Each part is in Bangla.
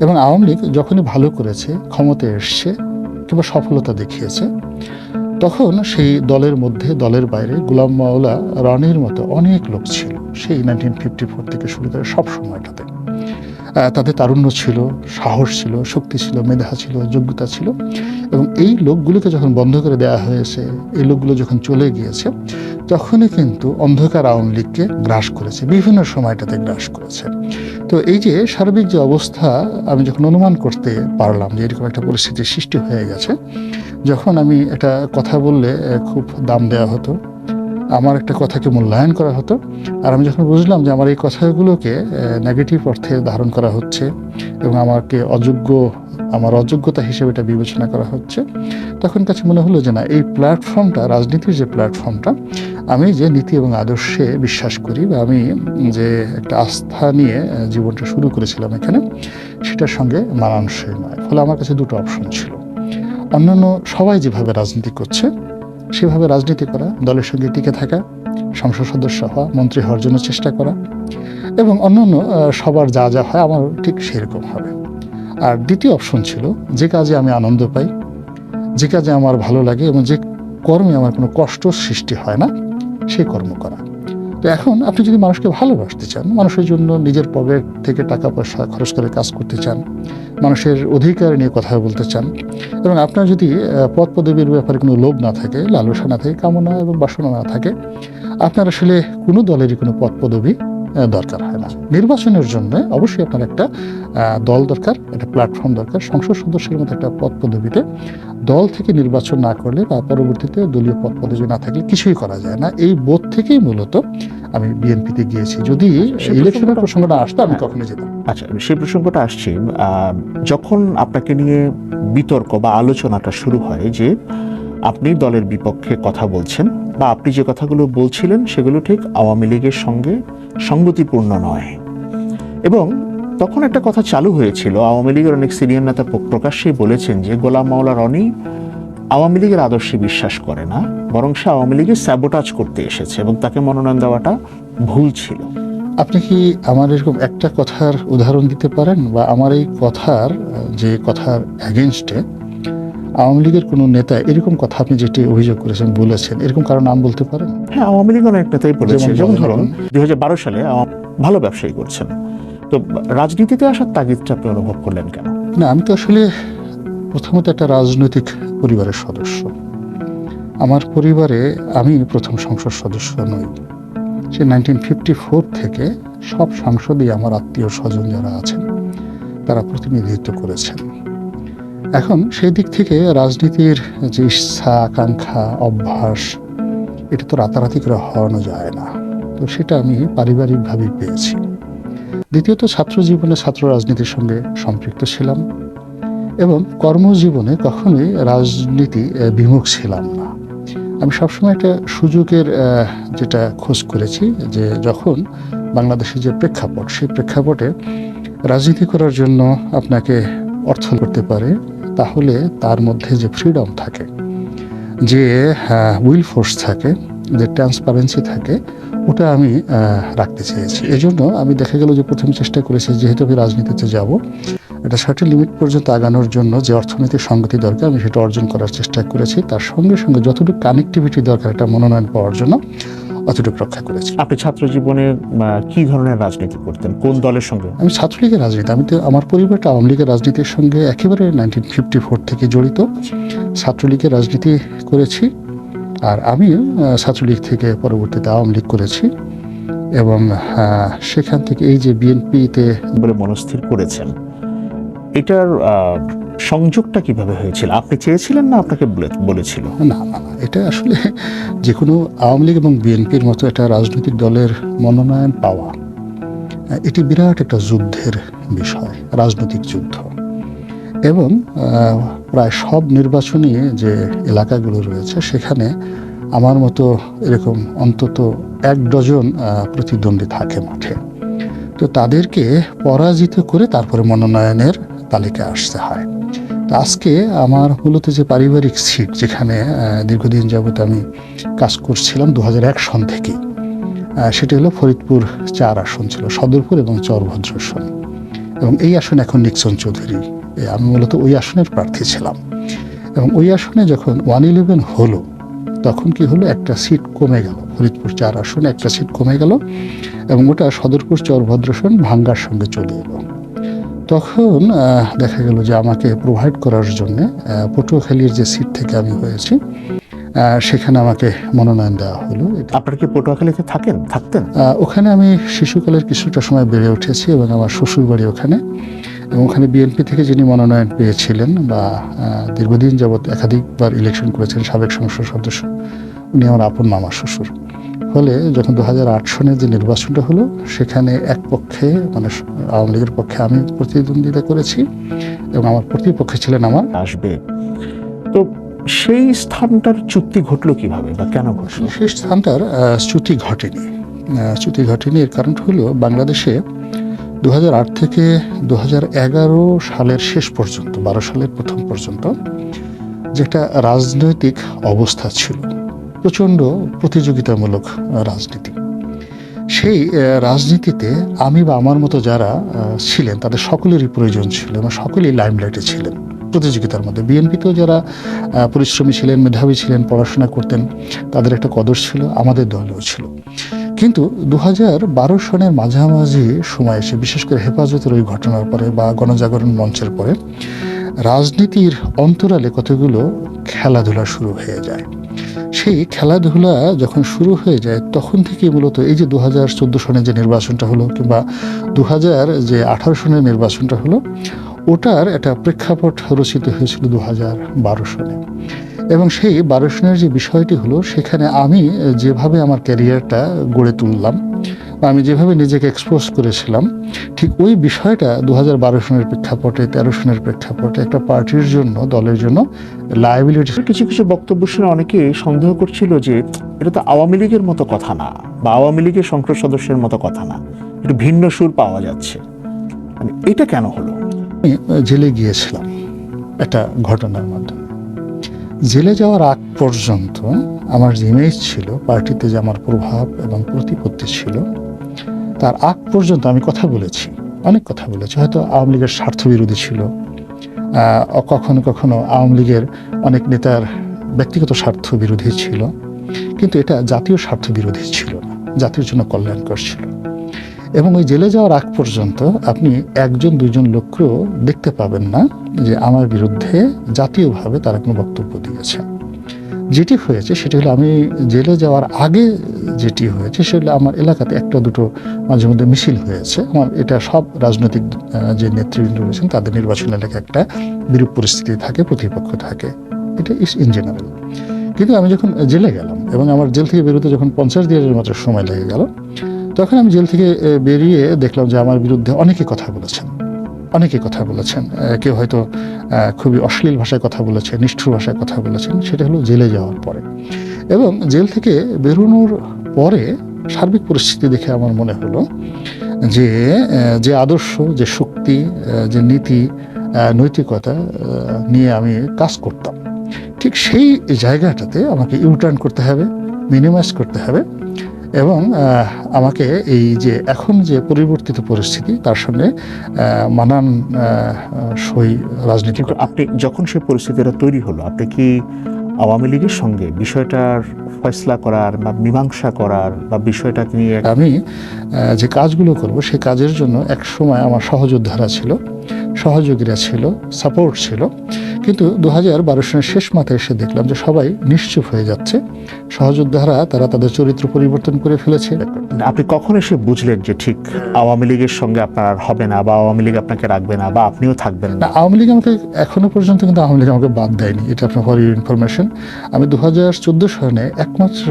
এবং আওয়ামী লীগ যখনই ভালো করেছে, ক্ষমতায় এসছে কিংবা সফলতা দেখিয়েছে, তখন সেই দলের মধ্যে, দলের বাইরে গুলাম মাওলা রনির মতো অনেক লোক ছিল। সেই নাইনটিন ফিফটি ফোর থেকে শুরু করে সব সময়টাতে। তাদের তারুণ্য ছিল, সাহস ছিল, শক্তি ছিল, মেধা ছিল, যোগ্যতা ছিল। এবং এই লোকগুলোকে যখন বন্ধ করে দেওয়া হয়েছে, এই লোকগুলো যখন চলে গিয়েছে, তখনই কিন্তু অন্ধকার আওয়ামী লীগকে গ্রাস করেছে, বিভিন্ন সময়টাতে গ্রাস করেছে। তো এই যে সার্বিক যে অবস্থা, আমি যখন অনুমান করতে পারলাম যে এরকম একটা পরিস্থিতির সৃষ্টি হয়ে গেছে, যখন আমি একটা কথা বললে খুব দাম দেওয়া হতো। আমার একটা কথাকে মূল্যায়ন করা হতো। আর আমি যখন বুঝলাম যে আমার এই কথাগুলোকে নেগেটিভ অর্থে ধারণ করা হচ্ছে এবং আমাকে অযোগ্য, আমার অযোগ্যতা হিসেবে এটা বিবেচনা করা হচ্ছে, তখন কাছে মনে হলো যে না, এই প্ল্যাটফর্মটা রাজনীতির যে প্ল্যাটফর্মটা আমি যে নীতি এবং আদর্শে বিশ্বাস করি বা আমি যে একটা আস্থা নিয়ে জীবনটা শুরু করেছিলাম এখানে, সেটার সঙ্গে মানানসই নয়। ফলে আমার কাছে দুটো অপশন ছিল। অন্যান্য সবাই যেভাবে রাজনীতি করছে সেভাবে রাজনীতি করা, দলের সঙ্গে টিকে থাকা, সংসদ সদস্য হওয়া, মন্ত্রী হওয়ার জন্য চেষ্টা করা এবং অন্যান্য সবার যা যা হয় আমার ঠিক সেরকম হবে। আর দ্বিতীয় অপশন ছিল, যে কাজে আমি আনন্দ পাই, যে কাজে আমার ভালো লাগে এবং যে কর্মে আমার কোনো কষ্ট সৃষ্টি হয় না সেই কর্ম করা। তো এখন আপনি যদি মানুষকে ভালোবাসতে চান, মানুষের জন্য নিজের পকেট থেকে টাকা পয়সা খরচ করে কাজ করতে চান, মানুষের অধিকার নিয়ে কথা বলতে চান, এবং আপনার যদি পদ পদবীর ব্যাপারে কোনো লোভ না থাকে, লালসা না থাকে, কামনা এবং বাসনা না থাকে, আপনার আসলে কোনো দলেরই কোনো পদ পদবী দরকার হয় না। নির্বাচনের জন্য অবশ্যই আপনার একটা দল দরকার একটা প্ল্যাটফর্ম দরকার সংসদ সদস্যের মতো একটা পদ পদবীতে দল থেকে নির্বাচন না করলে বা পরবর্তীতে দলীয় পদ পদবী না থাকলে কিছুই করা যায় না। এই বোধ থেকেই মূলত আমি বিএনপিতে গিয়েছি। যদি সে ইলেকশনের প্রসঙ্গটা- আসতো আমি হ্যাঁ। কখনো যেতাম আচ্ছা সেই প্রসঙ্গটা আসছি যখন আপনাকে নিয়ে বিতর্ক বা আলোচনাটা শুরু হয় যে আপনি দলের বিপক্ষে কথা বলছেন বা আপনি যে কথাগুলো বলছিলেন সেগুলো ঠিক আওয়ামী লীগের সঙ্গে সঙ্গতিপূর্ণ নয়। এবং তখন একটা কথা চালু হয়েছিল, আওয়ামী লীগের অনেক সিনিয়র নেতা প্রকাশ্যেই বলেছেন যে, গোলাম মাওলা রনি আওয়ামী লীগের আদর্শে বিশ্বাস করে না, বরং সে আওয়ামী লীগের স্যাবোটাজ করতে এসেছে এবং তাকে মনোনয়ন দেওয়াটা ভুল ছিল। আপনি কি আমার এরকম একটা কথার উদাহরণ দিতে পারেন? বা আমার এই কথার যে কথার অ্যাগেনস্টে আওয়ামী লীগের কোনো নেতা এরকম কথা আপনি যেটি অভিযোগ করেছেন বলেছেন এরকম কারও নাম বলতে পারেন? হ্যাঁ আওয়ামী লীগ অনেক নেতাই বলেছে যেমন ধরুন। দুই সালে ভালো ব্যবসায়ী করছেন। তো রাজনীতিতে আসার তাগিদটা আপনি অনুভব করলেন কেন? না আমি তো আসলে প্রথমত একটা রাজনৈতিক পরিবারের সদস্য। আমার পরিবারে আমি প্রথম সংসদ সদস্য নই। সে নাইনটিন ফিফটি ফোর থেকে সব সাংসদই আমার আত্মীয় স্বজন যারা আছেন তারা প্রতিনিধিত্ব করেছেন। এখন সেই দিক থেকে রাজনীতির যে ইচ্ছা, আকাঙ্ক্ষা, অভ্যাস, এটা তো রাতারাতি করে হওয়ানো যায় না। তো সেটা আমি পারিবারিকভাবেই পেয়েছি। দ্বিতীয়ত, ছাত্র জীবনে ছাত্র রাজনীতির সঙ্গে সম্পৃক্ত ছিলাম এবং কর্মজীবনে কখনোই রাজনীতি বিমুখ ছিলাম না। আমি সবসময় একটা সুযোগের যেটা খোঁজ করেছি যে যখন বাংলাদেশের যে প্রেক্ষাপট, সেই প্রেক্ষাপটে রাজনীতি করার জন্য আপনাকে অর্থ করতে পারে তাহলে তার মধ্যে যে ফ্রিডম থাকে, যে উইল ফোর্স থাকে, যে ট্রান্সপারেন্সি থাকে, ওটা আমি রাখতে চেয়েছি। এজন্য আমি দেখা গেল যে প্রথম চেষ্টা করেছি, যেহেতু আমি রাজনীতিতে যাব, এটা সার্টেন লিমিট পর্যন্ত আগানোর জন্য যে অর্থনৈতিক সংগতি দরকার, আমি সেটা অর্জন করার চেষ্টা করেছি। তার সঙ্গে সঙ্গে যতটুকু কানেক্টিভিটি দরকার একটা মনোনয়ন পাওয়ার জন্য অতটুকু রক্ষা করেছি। আপনি ছাত্র জীবনে কি ধরনের রাজনীতি করতেন? কোন দলের সঙ্গে? আমি ছাত্রলীগের রাজনীতি। আমি তো আমার পরিবারটা আওয়ামী লীগের রাজনীতির সঙ্গে একেবারে নাইনটিন ফিফটি ফোর থেকে জড়িত। ছাত্রলীগের রাজনীতি করেছি আর আমিও আহ, ছাত্রলীগ থেকে পরবর্তীতে আওয়ামী লীগ করেছি এবং সেখান থেকে এই যে বিএনপিতে বলে মনস্থির করেছেন। এটার সংযোগটা কীভাবে হয়েছিল? আপনি চেয়েছিলেন না আপনাকে বলে- বলেছিল? না না না, এটা আসলে যে কোনো আওয়ামী লীগ এবং বিএনপির মতো একটা রাজনৈতিক দলের মনোনয়ন পাওয়া এটি বিরাট একটা যুদ্ধের বিষয়, রাজনৈতিক যুদ্ধ। এবং প্রায় সব নির্বাচনী যে এলাকাগুলো রয়েছে, সেখানে আমার মতো এরকম অন্তত এক ডজন প্রতিদ্বন্দ্বী থাকে মাঠে। তো তাদেরকে পরাজিত করে তারপরে মনোনয়নের তালিকায় আসতে হয়। আজকে আমার মূলত যে পারিবারিক সিট যেখানে দীর্ঘদিন যাবত আমি কাজ করছিলাম দু হাজার এক সন আহ, সেটি হলো ফরিদপুর চার আসন ছিল সদরপুর এবং চরভদ্র আসন। এবং এই আসনে এখন নিক্সন চৌধুরী আমি মূলত ওই আসনের প্রার্থী ছিলাম। এবং ওই আসনে যখন ওয়ান ইলেভেন হলো তখন কি হলো একটা সিট কমে গেল ফরিদপুর চার আসনে একটা সিট কমে গেল এবং ওটা সদরপুর চরভদ্রসন ভাঙ্গার সঙ্গে চলে এলো। তখন দেখা গেল যে আমাকে প্রোভাইড করার জন্য পটুয়াখালীর যে সিট থেকে আমি হয়েছি সেখানে আমাকে মনোনয়ন দেওয়া হলো। আপনার কি পটুয়াখালীতে থাকেন? থাকতেন? ওখানে আমি শিশুকালের কিছুটা সময় বেড়ে উঠেছি এবং আমার শ্বশুর বাড়ি ওখানে। এবং ওখানে বিএনপি থেকে যিনি মনোনয়ন পেয়েছিলেন বা দীর্ঘদিন যাবৎ একাধিকবার ইলেকশন করেছেন সাবেক সংসদ সদস্য উনি আমার আপন মামা শ্বশুর। ফলে যখন দু হাজার আট সনের যে নির্বাচনটা হলো সেখানে এক পক্ষে মানে আওয়ামী লীগের পক্ষে আমি প্রতিদ্বন্দ্বিতা করেছি এবং আমার প্রতিপক্ষে ছিলেন আমার। আসবে। তো সেই স্থানটার চুক্তি ঘটলো কীভাবে বা কেন ঘটলো? সেই স্থানটার চ্যুতি ঘটেনি। চ্যুতি ঘটেনি এর কারণ হলো বাংলাদেশে দু হাজার আট থেকে দু হাজার এগারো সালের শেষ পর্যন্ত বারো সালের প্রথম পর্যন্ত যেটা রাজনৈতিক অবস্থা ছিল। প্রচণ্ড প্রতিযোগিতামূলক রাজনীতি। সেই রাজনীতিতে আমি বা আমার মতো যারা ছিলেন, তাদের সকলেরই প্রয়োজন ছিল এবং সকলেই লাইমলাইটে ছিলেন প্রতিযোগিতার মধ্যে। বিএনপিতেও যারা পরিশ্রমী ছিলেন, মেধাবী ছিলেন, পড়াশোনা করতেন, তাদের একটা কদর ছিল, আমাদের দলেও ছিল। কিন্তু দু হাজার বারো সনের মাঝামাঝি সময় এসে, বিশেষ করে হেফাজতের ওই ঘটনার পরে বা গণজাগরণ মঞ্চের পরে, রাজনীতির অন্তরালে কতগুলো খেলাধুলা শুরু হয়ে যায়। সেই খেলাধুলা যখন শুরু হয়ে যায়, তখন থেকে মূলত এই যে দু হাজার চোদ্দ সনে যে নির্বাচনটা হলো কিংবা দু হাজার যে আঠারো সনের নির্বাচনটা হলো, ওটার একটা প্রেক্ষাপট রচিত হয়েছিল দু হাজার বারো সনে। এবং সেই বারো সনের যে বিষয়টি হলো, সেখানে আমি যেভাবে আমার ক্যারিয়ারটা গড়ে তুললাম আমি যেভাবে নিজেকে এক্সপোজ করেছিলাম ঠিক ওই বিষয়টা দু হাজার বারো সনের প্রেক্ষাপটে তেরো সনের প্রেক্ষাপটে একটা পার্টির জন্য দলের জন্য লাইবিলিটি কিছু কিছু বক্তব্য শুনে অনেকে সন্দেহ করছিল যে এটা তো আওয়ামী লীগের মতো কথা না বা আওয়ামী লীগের সংসদ সদস্যের মতো কথা না একটু ভিন্ন সুর পাওয়া যাচ্ছে। মানে এটা কেন হলো? আমি জেলে গিয়েছিলাম একটা ঘটনার মাধ্যমে। জেলে যাওয়ার আগ পর্যন্ত আমার যে ইমেজ ছিল পার্টিতে যে আমার প্রভাব এবং প্রতিপত্তি ছিল তার আগ পর্যন্ত আমি কথা বলেছি, অনেক কথা বলেছি। হয়তো আওয়ামী লীগের স্বার্থবিরোধী ছিল। কখনো কখনো আওয়ামী লীগের অনেক নেতার ব্যক্তিগত স্বার্থ বিরোধী ছিল। কিন্তু এটা জাতীয় স্বার্থ বিরোধী ছিল না, জাতির জন্য কল্যাণকর ছিল। এবং ওই জেলে যাওয়ার আগ পর্যন্ত আপনি একজন দুজন লোককেও দেখতে পাবেন না যে আমার বিরুদ্ধে জাতীয়ভাবে তারা কোনো বক্তব্য দিয়েছে। যেটি হয়েছে সেটি হলো আমি জেলে যাওয়ার আগে যেটি হয়েছে সেটা আমার এলাকাতে একটা দুটো মাঝে মধ্যে মিছিল হয়েছে। আমার এটা সব রাজনৈতিক যে নেতৃবৃন্দ রয়েছেন তাদের নির্বাচন এলাকায় একটা বিরূপ পরিস্থিতি থাকে, প্রতিপক্ষ থাকে। এটা ইস ইন জেনারেল কিন্তু আমি যখন জেলে গেলাম এবং আমার জেল থেকে বেরোতে যখন পঞ্চাশ দিনের মতো সময় লেগে গেল, তখন আমি জেল থেকে বেরিয়ে দেখলাম যে আমার বিরুদ্ধে অনেকে কথা বলেছেন। অনেকে কথা বলেছেন কেউ হয়তো খুবই অশ্লীল ভাষায় কথা বলেছেন, নিষ্ঠুর ভাষায় কথা বলেছেন, সেটা হলো জেলে যাওয়ার পরে। এবং জেল থেকে বেরোনোর পরে সার্বিক পরিস্থিতি দেখে আমার মনে হলো যে যে আদর্শ, যে শক্তি যে নীতি নৈতিকতা নিয়ে আমি কাজ করতাম। ঠিক সেই জায়গাটাতে আমাকে ইউটার্ন করতে হবে, মিনিমাইজ করতে হবে। এবং আমাকে এই যে এখন যে পরিবর্তিত পরিস্থিতি তার সঙ্গে মানান সই রাজনীতি আপনি যখন সেই পরিস্থিতিটা তৈরি হলো আপনি কি আওয়ামী লীগের সঙ্গে বিষয়টার ফয়সলা করার বা মীমাংসা করার বা বিষয়টাকে নিয়ে আমি যে কাজগুলো করব সেই কাজের জন্য এক সময় আমার সহযোদ্ধারা ছিল সহযোগীরা ছিল সাপোর্ট ছিল। কিন্তু দু হাজার বারো সনের শেষ মাথায় এসে দেখলাম যে সবাই নিশ্চুপ হয়ে যাচ্ছে। সহযোদ্ধারা তারা তাদের চরিত্র পরিবর্তন করে ফেলেছে। আপনি কখন এসে বুঝলেন যে ঠিক আওয়ামী লীগের সঙ্গে আপনার আর হবে না বা আওয়ামী লীগ আপনাকে রাখবে না বা আপনিও থাকবেন না? আওয়ামী লীগ আমাকে এখনও পর্যন্ত কিন্তু আওয়ামী লীগ আমাকে বাদ দেয়নি। এটা আপনার ফর ইনফরমেশন আমি দু হাজার চোদ্দ সনে একমাত্র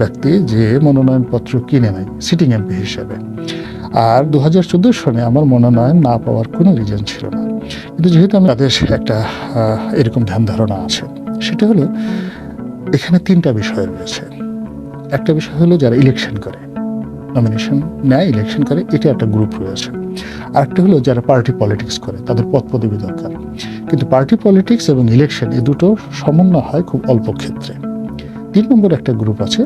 ব্যক্তি যে মনোনয়নপত্র কিনে নেয় সিটিং এমপি হিসেবে। আর দু হাজার চোদ্দ সনে আমার মনোনয়ন না পাওয়ার কোনো রিজন ছিল না। কিন্তু যেহেতু আমি তাদের একটা এরকম ধ্যান ধারণা আছে, সেটা হলো এখানে তিনটা বিষয় রয়েছে। একটা বিষয় হলো যারা ইলেকশন করে নমিনেশন নেয় ইলেকশন করে, এটা একটা গ্রুপ রয়েছে। আরেকটা হলো যারা পার্টি পলিটিক্স করে, তাদের পদ পদবি দরকার। কিন্তু পার্টি পলিটিক্স এবং ইলেকশন এই দুটো সমন্বয় হয় খুব অল্প ক্ষেত্রে। তিন নম্বর একটা গ্রুপ আছে,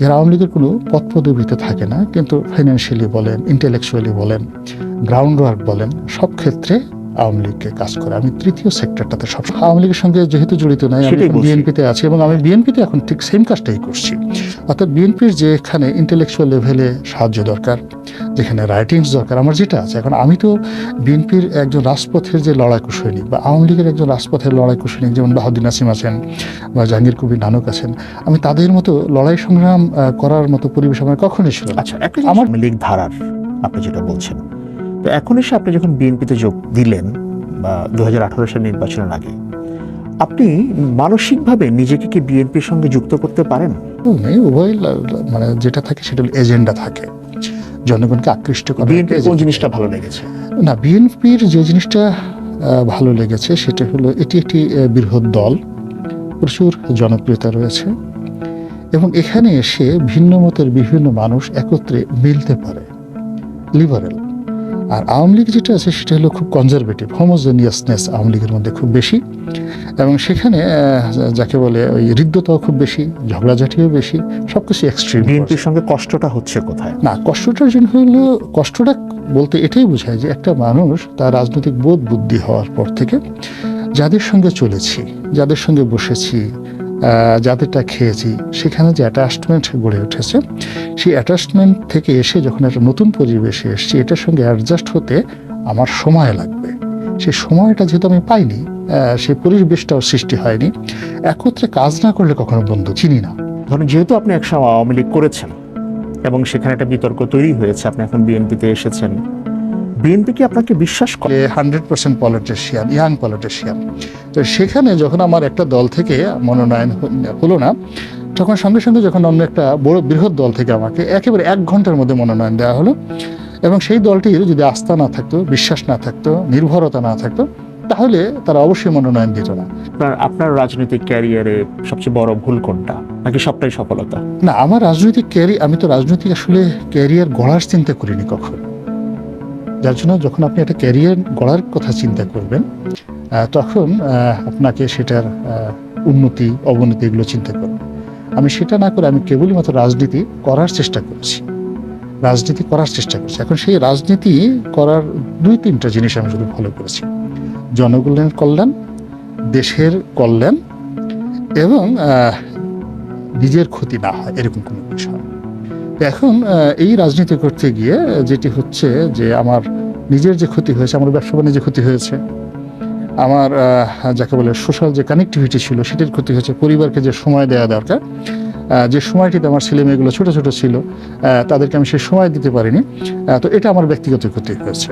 যারা আওয়ামী লীগের কোনো পদ পদবিতে থাকে না, কিন্তু ফাইন্যান্সিয়ালি বলেন ইন্টেলেকচুয়ালি বলেন গ্রাউন্ড ওয়ার্ক বলেন, সব ক্ষেত্রে আওয়ামী লীগকে কাজ করে। আমি তৃতীয় সেক্টরটাতে সব আওয়ামী লীগের সঙ্গে যেহেতু জড়িত নাই আমি বিএনপিতে আছি এবং আমি বিএনপিতে এখন ঠিক সেম কাজটাই করছি। অর্থাৎ বিএনপির যেখানে ইন্টেলেকচুয়াল লেভেলে সাহায্য দরকার যেখানে রাইটিংস দরকার আমার যেটা আছে এখন আমি তো বিএনপির একজন রাজপথের যে লড়াকু সৈনিক বা আওয়ামী লীগের একজন রাজপথের লড়াকু সৈনিক যেমন বাহাদুর নাসিম আছেন বা জাহাঙ্গীর কবির নানক আছেন আমি তাদের মতো লড়াই সংগ্রাম করার মতো পরিবেশ আমার কখনোই ছিল আচ্ছা আমার- লীগ ধারার আপনি যেটা বলছেন তো এখন এসে আপনি যখন বিএনপিতে যোগ দিলেন বা দু হাজার সালের নির্বাচনের আগে আপনি মানসিকভাবে নিজেকে কি বিএনপির সঙ্গে যুক্ত করতে পারেন? উভয় মানে যেটা থাকে সেটা এজেন্ডা থাকে। জনগণকে আকৃষ্ট করা বিএনপির কোন জিনিসটা ভালো লেগেছে? না বিএনপির যে জিনিসটা ভালো লেগেছে সেটা হলো এটি একটি বৃহৎ দল প্রচুর জনপ্রিয়তা রয়েছে এবং এখানে এসে ভিন্ন মতের বিভিন্ন মানুষ একত্রে মিলতে পারে। লিবারেল আর আওয়ামী লীগ যেটা আছে সেটা হলো খুব কনজারভেটিভ হোমোজেনিয়াসনেস আওয়ামী লীগের মধ্যে খুব বেশি। এবং সেখানে যাকে বলে ওই হৃদ্যতাও খুব বেশি ঝগড়াঝাটিও বেশি সবকিছু এক্সট্রিম বিএনপির সঙ্গে কষ্টটা হচ্ছে কোথায়? না কষ্টটার জন্য হলো কষ্টটা বলতে এটাই বোঝায় যে একটা মানুষ তার রাজনৈতিক বোধ বুদ্ধি হওয়ার পর থেকে যাদের সঙ্গে চলেছি যাদের সঙ্গে বসেছি যাদেরটা খেয়েছি, সেখানে যে অ্যাটাচমেন্ট গড়ে উঠেছে, সেই অ্যাটাচমেন্ট থেকে এসে যখন একটা নতুন পরিবেশে এসেছি, এটার সঙ্গে অ্যাডজাস্ট হতে আমার সময় লাগবে। সেই সময়টা যেহেতু আমি পাইনি সেই পরিবেশটাও সৃষ্টি হয়নি। একত্রে কাজ না করলে কখনো বন্ধু চিনি না। ধরুন, যেহেতু আপনি একসময় আওয়ামী লীগ করেছেন এবং সেখানে একটা বিতর্ক তৈরি হয়েছে, আপনি এখন বিএনপিতে এসেছেন বিএনপি কি আপনাকে বিশ্বাস করে? Hundred percent politician young politician. তো সেখানে যখন আমার একটা দল থেকে মনোনয়ন হলো না তখন সঙ্গে সঙ্গে যখন অন্য একটা বড় বৃহৎ দল থেকে আমাকে একেবারে এক ঘণ্টার মধ্যে মনোনয়ন দেওয়া হলো এবং সেই দলটির যদি আস্থা না থাকতো বিশ্বাস না থাকতো নির্ভরতা না থাকতো তাহলে তারা অবশ্যই মনোনয়ন দিত না। আপনার আপনার রাজনৈতিক ক্যারিয়ারে সবচেয়ে বড় ভুল কোনটা? নাকি সবটাই সফলতা? না আমার রাজনৈতিক ক্যারিয়ার আমি তো রাজনৈতিক আসলে ক্যারিয়ার গড়ার চিন্তা করিনি কখন। যার জন্য যখন আপনি একটা ক্যারিয়ার গড়ার কথা চিন্তা করবেন তখন আপনাকে সেটার উন্নতি, অবনতি এগুলো চিন্তা করবেন আমি সেটা না করে আমি কেবলই মাত্র রাজনীতি করার চেষ্টা করছি। রাজনীতি করার চেষ্টা করছি। এখন সেই রাজনীতি করার দুই, তিনটা জিনিস আমি শুধু ফলো করেছি। জনগণের কল্যাণ, দেশের কল্যাণ এবং নিজের ক্ষতি না হয়, এরকম কোনো বিষয় এখন এই রাজনীতি করতে গিয়ে যেটি হচ্ছে যে আমার নিজের যে ক্ষতি হয়েছে, আমার ব্যবসা বাণিজ্যে ক্ষতি হয়েছে, আমার যাকে বলে সোশ্যাল যে কানেক্টিভিটি ছিল, সেটির ক্ষতি হয়েছে, পরিবারকে যে সময় দেওয়া দরকার যে সময়টিতে আমার ছেলে মেয়েগুলো ছোটো ছোটো ছিল তাদেরকে আমি সে সময় দিতে পারিনি তো এটা আমার ব্যক্তিগত ক্ষতি হয়েছে।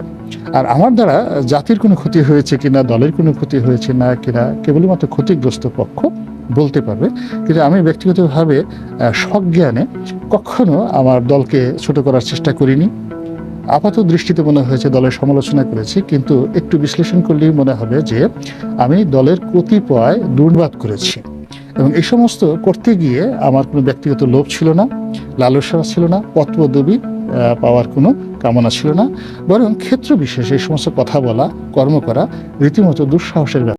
আর আমার দ্বারা জাতির কোনো ক্ষতি হয়েছে কিনা, দলের কোনো ক্ষতি হয়েছে না কিনা কেবলই মাত্র ক্ষতিগ্রস্ত পক্ষ বলতে পারবে। কিন্তু আমি ব্যক্তিগতভাবে সজ্ঞানে কখনো আমার দলকে ছোট করার চেষ্টা করিনি। আপাত দৃষ্টিতে মনে হয়েছে দলের সমালোচনা করেছি, কিন্তু একটু বিশ্লেষণ করলেই মনে হবে যে, আমি দলের কতিপয় দুর্বাদ করেছি। এবং এই সমস্ত করতে গিয়ে আমার কোনো ব্যক্তিগত লোভ ছিল না, লালসা ছিল না পত্রদবি পাওয়ার কোনো কামনা ছিল না। বরং ক্ষেত্র বিশেষে এই সমস্ত কথা বলা, কর্ম করা, রীতিমতো দুঃসাহসের ব্যাপার।